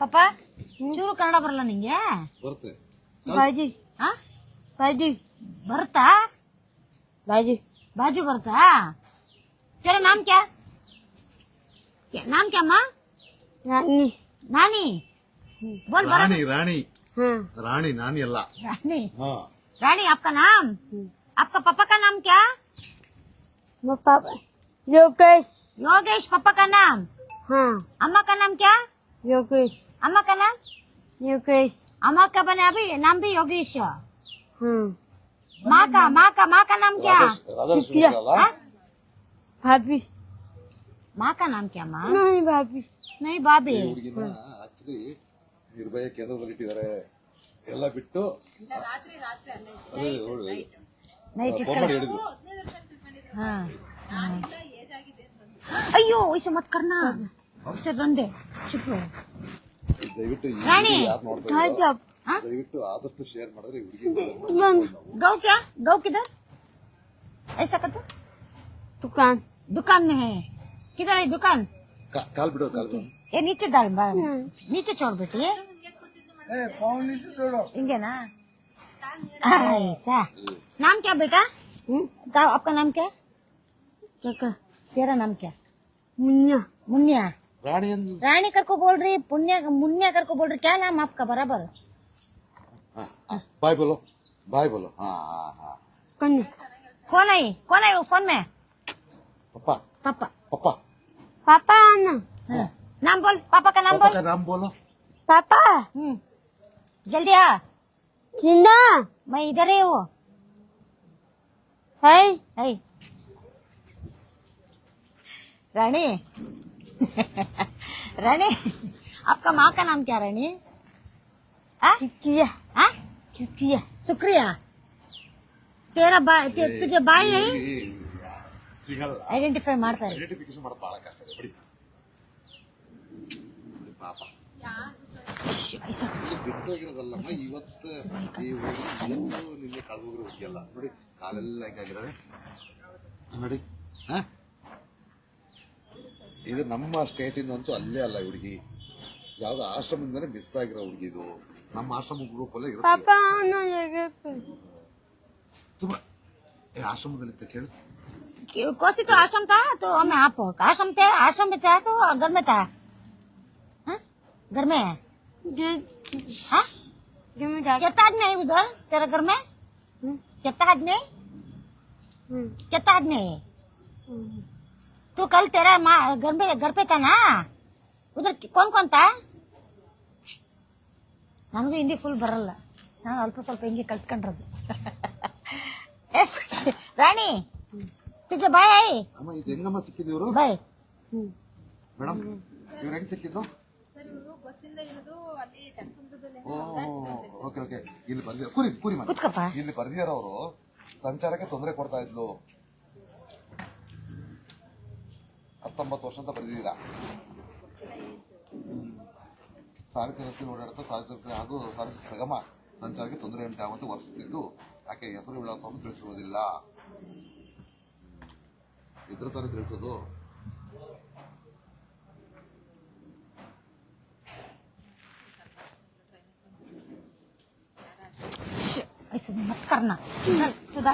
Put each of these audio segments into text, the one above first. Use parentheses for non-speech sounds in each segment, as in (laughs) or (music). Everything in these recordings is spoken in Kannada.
ಪಾಪ ಚೂರು ಕನ್ನಡ ಬರಲ್ಲ ನಿಂಗೆ ಬರುತ್ತೆ बाजी ಆ बाजी ಬರುತ್ತಾ बाजी बाजू बरता तेरा नाम क्या क्या नाम क्या माँ रानी नानी बोल बड़ा ರಾಣಿ ರಾಣಿ हाँ ರಾಣಿ ನಾನಿ ಅಲ್ಲ रानी ಹಾ रानी आपका नाम आपका पापा का नाम क्या वो पापा योगेश योगेश पापा का नाम हाँ अम्मा का नाम क्या योगेश अम्मा का नाम योगेश अम्मा का बने अभी नाम भी योगेश हाँ माँ का माँ का माँ का नाम क्या ರಾಧಾಕೃಷ್ಣ ಅಲ್ಲ हाँ? भाभी माँ का नाम क्या माँ नहीं भाभी नहीं भाभी ಹುಡುಗಿನ ಆಕ್ಚುಲಿ ನಿರ್ಭಯ ಕೇಂದ್ರದಲ್ಲಿ ಇಟ್ಟಿದ್ದಾರೆ ಎಲ್ಲ ಬಿಟ್ಟು ಅದೇ ನೋಡು, नहीं ಫೋನ್ चिटकना ಮಾಡಿ ಹೇಳಿದ್ರು हाँ हाँ। अयो ऐसे मत करना ऐसे रंदे चुप रहो ದಯವಿಟ್ಟು ಈ ರಾಣಿ, ವಿಡಿಯೋ ಯಾರು ನೋಡ್ತಾ हाँ ಇದ್ದೀರೋ, जब हाँ? ದಯವಿಟ್ಟು ಆದಷ್ಟು ಶೇರ್ ಮಾಡಿದ್ರೆ ಈ ಹುಡುಗಿ गौ क्या गौ किधर ऐसा कर दो दुकान दुकान में है किधर है दुकान ಕಾ- ಕಾಲ್ ಬಿಡು ಕಾಲ್ ಬಿಡು ये नीचे डाल बा- नीचे छोड़ बेटी इंगे ना ऐसा नाम क्या बेटा बताओ आपका नाम क्या काका तेरा नाम क्या मुन्ना मुन्या रानी रानी कर को बोल रही पुण्य मुन्या कर को बोल रही क्या नाम आपका बराबर? हाँ, हाँ, बाय बोलो बाय बोलो हाँ हाँ कौन कौन है कौन है वो फ़ोन में? पापा। पापा। पापा। पापा ना। नाम बोल पापा का नाम बोल। का नाम बोलो। पापा। हम्म। जल्दी आ। ज़िंदा। मैं इधर ही हूँ। है। रानी रानी आपका माँ का नाम क्या रानी हाँ चुकिया हाँ चुकिया शुक्रिया तेरा बा- ते- तुझे बाई है ಸಿಗಲ್ಲ ಐಡೆಂಟಿಫೈ ಮಾಡ್ತಾರೆ ಐಡೆಂಟಿಫಿಕೇಶನ್ ಮಾಡೋದು ಬಹಳ ಕಷ್ಟ ಇದೆ ಬಿಡಿ ಬಿಡಿ ಪಾಪ ಇಶ್, ಐಸ. ಬಿಟ್ಟೋಗಿರೋದಲ್ಲಮ್ಮ ಇವತ್ತು ಈ ಹುಡುಗಿ ಇವತ್ತು ನಿನ್ನೆ ಕಳೆದೋಗಿರೋ ಹುಡುಗಿ ಅಲ್ಲ ನೋಡಿ ಕಾಲೆಲ್ಲ ಹೆಂಗಾಗಿದಾವೆ ನೋಡಿ ಹಾ ಇದು ನಮ್ಮ ಸ್ಟೇಟಿಂದ ಅಂತೂ ಅಲ್ಲೇ ಅಲ್ಲ ಈ ಹುಡುಗಿ ಯಾವ್ದೋ ಆಶ್ರಮದಿಂದನೇ ಮಿಸ್ ಆಗಿರೋ ಹುಡುಗಿ ಇದು ನಮ್ಮ ಆಶ್ರಮ ಗ್ರೂಪ್ ಅಲ್ಲೇ ಇರುತ್ತೆ पापा आना जगह पे ತುಂಬಾ ಏ ಆಶ್ರಮದಲ್ಲಿ ಇತ್ತ ಕೇಳು कि- कोसी तो आश्रम था तो हमें आप आश्रम थे आश्रम में था तो घर में था हाँ? घर में है जो हाँ? जो मैं डाल कितना आदमी है उधर तेरे घर में हम्म, कितना आदमी है हम्म, कितना आदमी है हम्म। तू कल तेरा माँ घर पे घर पे था ना उधर कौन कौन था ನನಗೂ ಹಿಂದಿ ಫುಲ್ ಬರಲ್ಲ ನಾನು ಅಲ್ಪ ಸ್ವಲ್ಪ ಹಿಂಗೆ ಕಲ್ತ್ಕೊಂಡಿರೋದು ಏ, ರಾಣಿ ತುಜ ಬಾಯ್ ಆಯ್ ಅಮ್ಮ ಇದು ಹೆಂಗಮ್ಮ ಸಿಕ್ಕಿದ್ದು ಇವರು ಬಾಯ್ ಮೇಡಮ್ ಇವ್ರು ಹೆಂಗ್ ಸಿಕ್ಕಿದ್ದು ಓ ಓಕೆ ಓಕೆ ಇಲ್ಲಿ ಬರ್ದಿರ ಕುರಿ ಕುರಿ ಮನೆ ಕುತ್ಕಪ್ಪ ಇಲ್ಲಿ ಬರ್ದಿರೋರು ಸಂಚಾರಕ್ಕೆ ತೊಂದರೆ ಕೊಡ್ತಾ ಇದ್ಲು ಹತ್ತೊಂಬತ್ತು ವರ್ಷ ಅಂತ ಬರೆದಿದ್ದೀರಾ? ಸಾರಿಗೆ ರಸ್ತೆ ಓಡಾಡುತ್ತಾ ಸಾರ್ವಜನಿಕರ ಹಾಗೂ ಸಾರಿಗೆ ಸಗಮ ಸಂಚಾರಕ್ಕೆ ತೊಂದರೆ ಉಂಟಾಗುವಂತೆ ವರ್ಷಿಸುತ್ತಿದ್ದು ಆಕೆ ಹೆಸರು ವಿಳಾಸವನ್ನು ತಿಳಿಸಿರುವುದಿಲ್ಲ? ಇದ್ರ ತರ ತಿಳಿಸೋದು. ಮತ್ತೆ Sudha.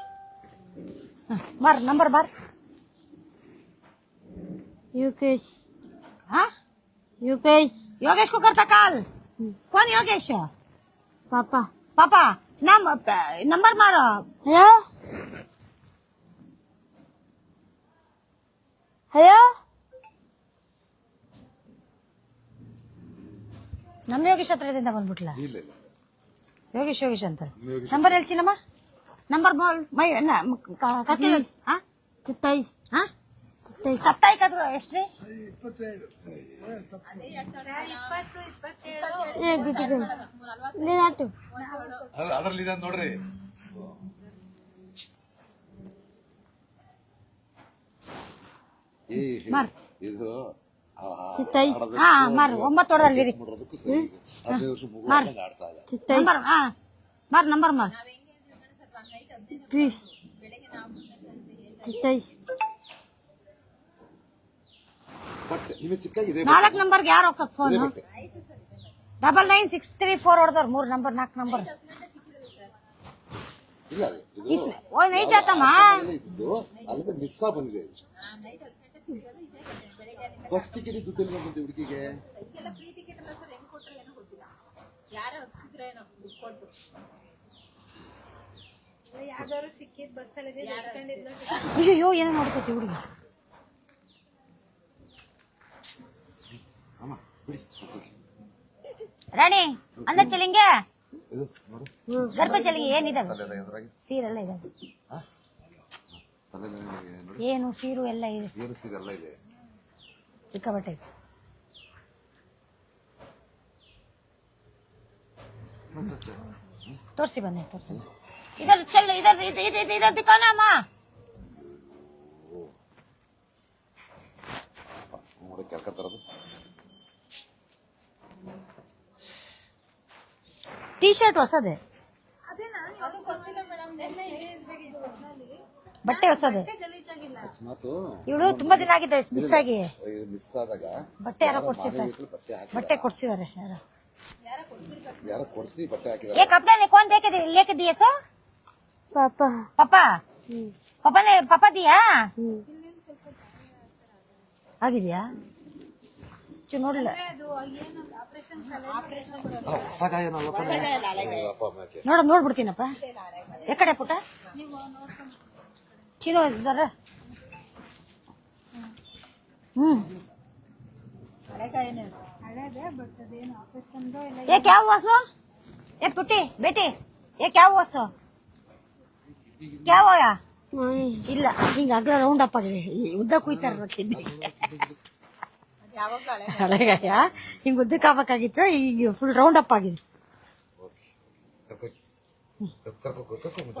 ले ले। हाँ, मार नंबर मार योगेश हाँ योगेश योगेश को करता काल कौन योगेश पापा पापा नाम नंबर मारो हेलो हेलो ನಮ್ಮ ಯೋಗೇಶ್ ಹತ್ರದಿಂದ ಬಂದ್ಬಿಟ್ಲ ಇಲ್ಲ ಇಲ್ಲ ಯೋಗೇಶ್ ಯೋಗೇಶ್ ಅಂತ ಯೋಗೇಶ್ ನಂಬರ್ ಹೇಳ್ಚಿನಮ್ಮ ನಂಬರ್ ಬಾಲ್ ಮೈ ಅಲ್ಲ ಹಾ ಸತ್ತಾಯಿ ಹಾ ಸತ್ತಾಯ್ಕಾದ್ರು ಎಷ್ಟ್ರಿ ಅದ್ರಲ್ಲಿ ನೋಡ್ರಿ. ಮಾರ್. ಇದು ಮಾರು ಒಂಬತ್ತು ಇದೆ ಚಿತ್ತಾಯಿ ನಂಬರ್ ಹಾ. ಮಾರ್ ನಂಬರ್ ಮಾರ್. ನಾಲ್ಕು ನಂಬರ್ಗೆ ಯಾರು ಹೋಗ್ತದ phone double nine six three four ಹೊಡೆದವ್ರು ಮೂರ್ ನಂಬರ್ ನಾಲ್ಕು ನಂಬರ್. ಮಿಸ್ ಬಂದಿದೆ. ಟಿಕೆಟ್ ದುಡ್ಡು ಹುಡುಗಿಗೆ. ಅಯ್ಯೋ ಏನೋ ನೋಡ್ತೈತಿ ಹುಡುಗ. ರಾಣಿ ಅಂದ ಚಲಿಂಗೆ? ಇದು ನೋಡು. ಗರ್ಭ ಚಲಿಂಗೆ ಏನಿದೆ ಸೀರೆಲ್ಲ ಇದೆ. ಏನು ಸೀರು ಎಲ್ಲ ಇದೆ? ಚಿಕ್ಕ ಬಟ್ಟೆ ಇದೆ. ತೋರ್ಸಿ ಬನ್ನಿ ತೋರ್ಸಿ. ಇದರ ಚಲ್ ಇದರ ಇದು ಇದು ಇದು ಇದರ ದುಕಾನಮ್ಮ ನೋಡಿ ಕೆಲ್ಕ ತರದು ಟೀ ಶರ್ಟ್ ಹೊಸದೆ ಬಟ್ಟೆ ಹೊಸದೆ ಅಕಸ್ಮಾತ್ ಇವಳು ತುಂಬಾ ದಿನ ಆಗಿದೆ ಮಿಸ್ ಆಗಿ ಮಿಸ್ ಆದಾಗ ಬಟ್ಟೆ ಯಾರೋ ಕೊಡ್ಸಿರ್ತಾರೆ ಮಾನವೀಯತೆ ಬಟ್ಟೆ ಹಾಕಿ ಬಟ್ಟೆ ಕೊಡ್ಸಿದಾರೆ ಯಾರೋ ಯಾರೋ ಕೊಡ್ಸಿ ಬಟ್ಟೆ ಹಾಕಿದಾರೆ ये कपड़ा ने कौन देके दे- लेके दिए सो ಪಾಪ. ಪಪ್ಪ ಪಪ್ಪನೇ ಪಪ್ಪದಿಯಾ ಆಗಿದೆಯಾ? ಚು ನೋಡಿಲ್ಲ. ನೋಡ ನೋಡ್ಬಿಡ್ತೀನಪ್ಪ. ಎಕಡೆ ಪುಟ? ಚೀನೋ ಸರ. ಹ್ಮ್. ಏಕ್ ಯಾವ ವಾಸು ಏ ಪುಟ್ಟಿ ಬೇಟಿ ಏಕ್ ಯಾವ ವಾಸು ಕ್ಯಾವಯ ಇಲ್ಲ ಹಿಂಗ ಅಗ್ರ ರೌಂಡ್ ಅಪ್ ಆಗಿದೆ. ಉದ್ದ ಕುಯ್ತಾರ ಹಳೆಗಾಯ ಹಿಂಗ ಉದ್ದಕ್ಕೆ ಆಗ್ಬೇಕಾಗಿತ್ತು ಈಗ ಫುಲ್ ರೌಂಡ್ ಅಪ್ ಆಗಿದೆ.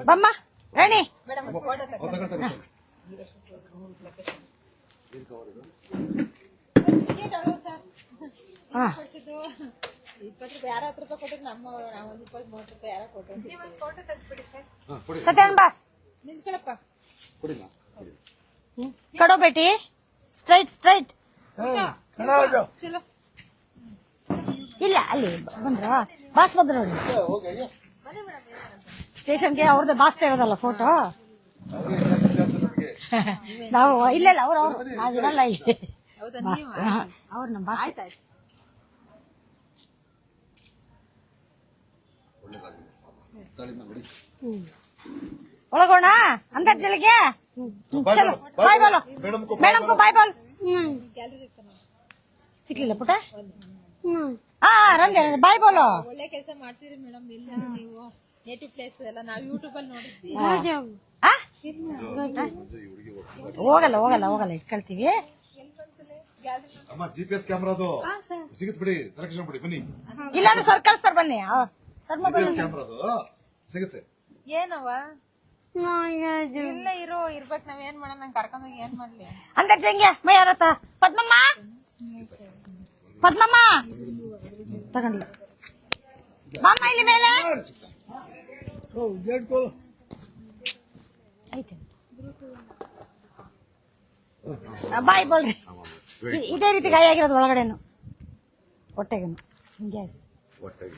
ಬಮ್ಮ ರಾಣಿ. ಹಾ. ಸರ್. ಹಾ ಕೊಡಿ. ಸತ್ಯನ್ ಬಾಸ್. ಕೊಡಿ ನಾ, ಕೊಡಿ. ಕಡೋ ಬೇಟಿ. ಸ್ಟ್ರೈಟ್ ಸ್ಟ್ರೈಟ್ ಇಲ್ಲ ಅಲ್ಲಿ ಬಂದ್ರ ಬಾಸ್ ಬಂದ್ರ ನೋಡಿ. ಏ, ಹೋಗಿ ಅಯ್ಯೋ ಸ್ಟೇಷನ್ಗೆ ಅವ್ರದ್ದು ಬಾಸ್ ತೆಗೋದಲ್ಲ ಫೋಟೋ. (laughs) ನಾವು ಇಲ್ಲ ಇಲ್ಲ ಅವ್ರು. ಅವ್ರು ನಾವಿರಲ್ಲ ಇಲ್ಲಿ. ಅವ್ರ ಅವ್ರು ನಮ್ಮ ಬಾಸ್. ಒಳ್ಳೇದಾಗ್ಲಿ. ಒಳಗೋಣ ಅಂತರ್ಜಲಿಗೆ ಚಲೋ. ಬಾಯ್ ಬಾಲ್ ಮೇಡಮ್ ಬಾಯ್ ಬಾಲ್ ಸಿಕ್ಲಿಲ್ಲ ಪುಟ? ಹಾ ರಂಜೆ ಬಾಯ್ ಬಾಲು. ಒಳ್ಳೆ ಕೆಲಸ ಮಾಡ್ತೀರಿ ಮೇಡಮ್ ಇಲ್ಲ ನೀವು ನೇಟಿವ್ ಪ್ಲೇಸ್ ಎಲ್ಲ ನಾವು ಯೂಟ್ಯೂಬ್ ಅಲ್ಲಿ ನೋಡಿದ್ವಿ. ಹೋಗಲ್ಲ ಹೋಗಲ್ಲ ಹೋಗಲ್ಲ ಇಟ್ಕೊಳ್ತೀವಿ. ಅಮ್ಮ ಜಿಪಿಎಸ್ ಕ್ಯಾಮ್ರಾದು ಸಿಗುತ್ತೆ ಬಿಡಿ ಕಲೆಕ್ಷನ್ ಬಿಡಿ ಬನ್ನಿ. ಇಲ್ಲಾಂದ್ರೆ ಸರ್ ಕಳಿಸ್ತಾರ ಬನ್ನಿ. ಸರ್ ಮೊಬೈಲ್ ಕ್ಯಾಮ್ರಾ ಕ್ಯಾಮ್ರಾದು ಸಿಗುತ್ತೆ. ಏನವ ಇಲ್ಲ ಇರೋ ಇರ್ಬೇಕು ನಾವ್ ಏನ್ ಮಾಡೋಣ ನಂಗೆ ಕರ್ಕೊಂಡೋಗಿ ಏನ್ ಮಾಡ್ಲಿ? ಅಂದ್ರೆ ಹೆಂಗೆ ಮೈ ಯಾರತ್ತ ಪದ್ಮಮ್ಮ? ಪದ್ಮಮ್ಮ? ತಗೊಂಡ್ಲ ಬಾಮ್ಮ ಇಲ್ಲಿ ಮೇಲೆ. ಐತೆ. ಬಾಯ್ ಬೋಲ್ರಿ. ಇದೇ ರೀತಿ ಗಾಯ ಆಗಿರೋದು ಒಳಗಡೆನು. ಹೊಟ್ಟೆಗೇನು. ಹಿಂಗೆ ಆಗಿದೆ. ಹೊಟ್ಟೆಗೆ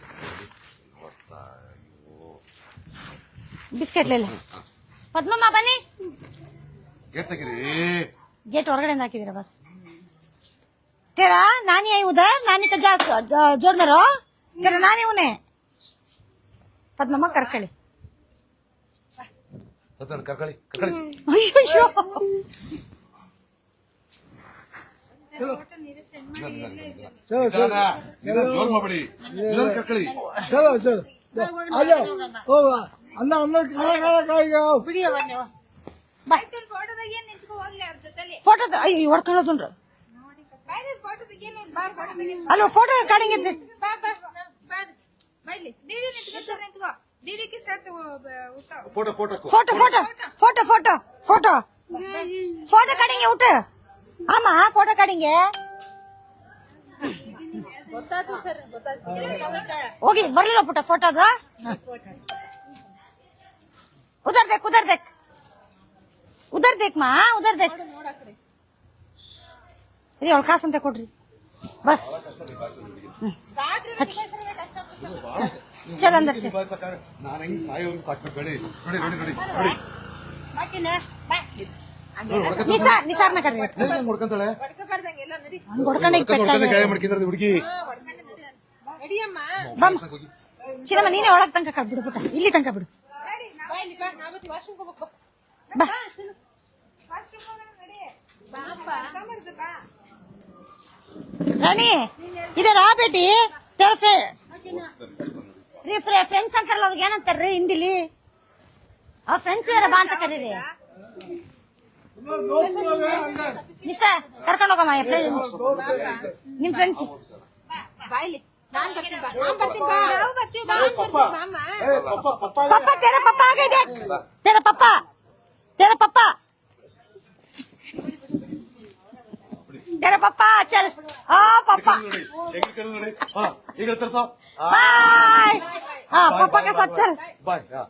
ಹೊತ್ತ ಅಯ್ಯೋ ಬಿಸ್ಕೆಟ್ಲಿಲ್ಲ ಪದ್ಮಮ್ಮ ಬನ್ನಿ ಗೇಟ್ ತೆಗಿರಿ गेट ಹೊರಗಡೆಯಿಂದ ಹಾಕಿದ್ದೀರಾ ಬಸ್ तेरा नानी आई उधर नानी का जा जा- जोड़ में रहो तेरा नानी उन्हें ಪದ್ಮಮ್ಮ ಕರ್ಕಳಿ ಸತ್ತ ಕರ್ಕಳಿ ಕರ್ಕಳಿ ಅಯ್ಯೋ ನಿಧಾನ ನಿಧಾನ ಜೋರ್ ಮಾಡ್ಬೇಡಿ ನಿಧಾನ ಕರ್ಕೊಳ್ಳಿ ಚಲೋ ಚಲೋ ಅಲ್ಲೋ ಹೋಗ ಅನ್ನ ಅನ್ನ ಕಾಲ ಕಾಲ ಕಾಯಿಗ ಬಿಡಿಯವ ನೀವು ಫೋಟೋ ಅಯ್ಯೋ ಹೊಡ್ಕೊಳ್ಳೋದುಂಡ್ರ ಅಲ್ಲ photo ಕಾಡಿಂಗ್ photo photo photo photo photo photo photo ಕಾಡಿಂಗ್ ಊಟ ಆಮಾ ಫೋಟೋ ಕಾಡಿಂಗ್ ಹೋಗಿ ಬರ್ಲಿಲ್ಲ ಪುಟ್ಟ ಫೋಟೋ ಅದು उधर देख उधर देख उधर देख माँ उधर देख ರೀ ಅವಳ ಕೊಡ್ರಿ. ಬಸ್. ಚಲ ಅಂದ್ರೆ ನಾನು ಹೆಂಗ್ ಸಾಯೋ ಸಾಕ್ಬೇಕು ಗಡಿ ಗಡಿ ಒಳಗ್ ತನಕ ಕಳ್ಬಿಡು ಬಿಡು ಇಲ್ಲಿ ತನಕ ಬಿಡು. ಇಲ್ಲಿ ಬಾ ನಾವತ್ತು ವಾಶ್ರೂಮ್ ಹೋಗ್ಬೇಕು. ಬಾ ವಾಶ್ರೂಮ್ ಹೋಗೋಣ ನಡಿ. ಬಾಪ್ಪ ಬಾ ರಾಣಿ ಇದೆ ಬೇಟಿ ರೀ ಫ್ರೆಂಡ್ಸ್ ಅಂತಾರಲ್ಲ ಅವ್ರಿಗೆ ಏನಂತಾರ್ರಿ ಹಿಂದಿಲಿ? ಅವ್ರ ಫ್ರೆಂಡ್ಸ್ ಇದಾರ ಬಾ ಅಂತ ಕರೀರಿ. ನಿಸಾ ಕರ್ಕೊಂಡು ಹೋಗಮ್ಮ ಫ್ರೆಂಡ್ ನಿಮ್ ಫ್ರೆಂಡ್ಸ್ ಬಾ ನಾನ್ ಬರ್ತೀನಿ ಬಾ. ನಾನ್ ಬರ್ತೀನಿ ಬಾ. ನಾವು ಬರ್ತೀವಿ ಬಾ. ನಾನ್ ಬರ್ತೀನಿ ಬಾ ಅಮ್ಮ ಪಪ್ಪ ತೆರ ಪಪ್ಪ ಆಗೈತೆ Tera papa. Tera papa. Tera papa, chal. Ah, papa. Ek kar lo. Ha, ek kar sa. Bye. Ha, papa ke sath chal. Bye. Ha.